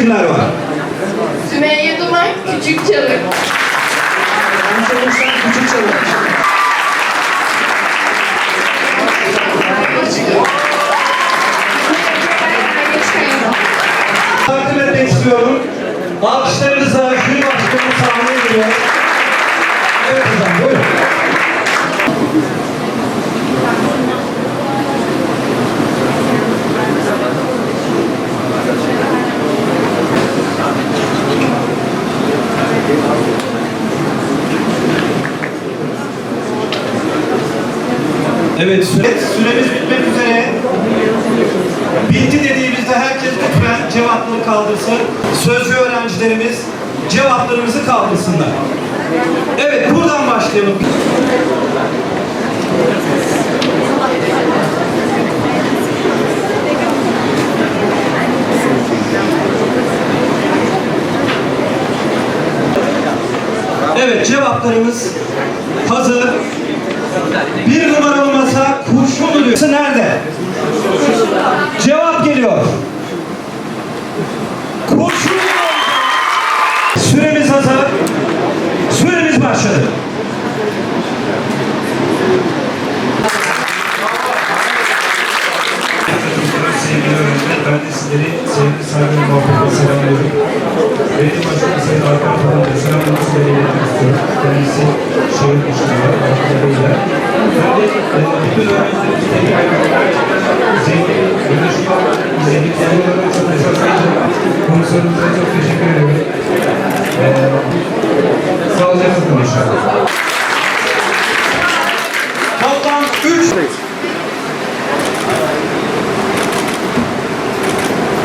kimler var. Sümeyye Duman, Küçük Çalık. Olursa küçük çalın. Takdim etmek istiyorum. Alkışlarınızla jüri başkanı sahneye geliyor. Evet hocam buyurun. Evet, süre, süremiz bitmek üzere. Bitti dediğimizde herkes lütfen cevapları kaldırsın. Sözcü öğrencilerimiz cevaplarımızı kaldırsınlar. Evet, buradan başlayalım. Evet, cevaplarımız hazır. Bir numaralı masa kurşun oluyor. Nerede? Cevap geliyor. Kurşun Süremiz hazır. Süremiz başladı. Sevgili ben de sizleri sevgi, saygı ve muhabbetle selamlıyorum. Belediye Başkanı Sayın Hakan Falan da selamlamasını iletmek istiyorum. Kendisi şehir Komisyonumuza çok teşekkür ederim. Ee, sağlıcakla inşallah. Toplam 3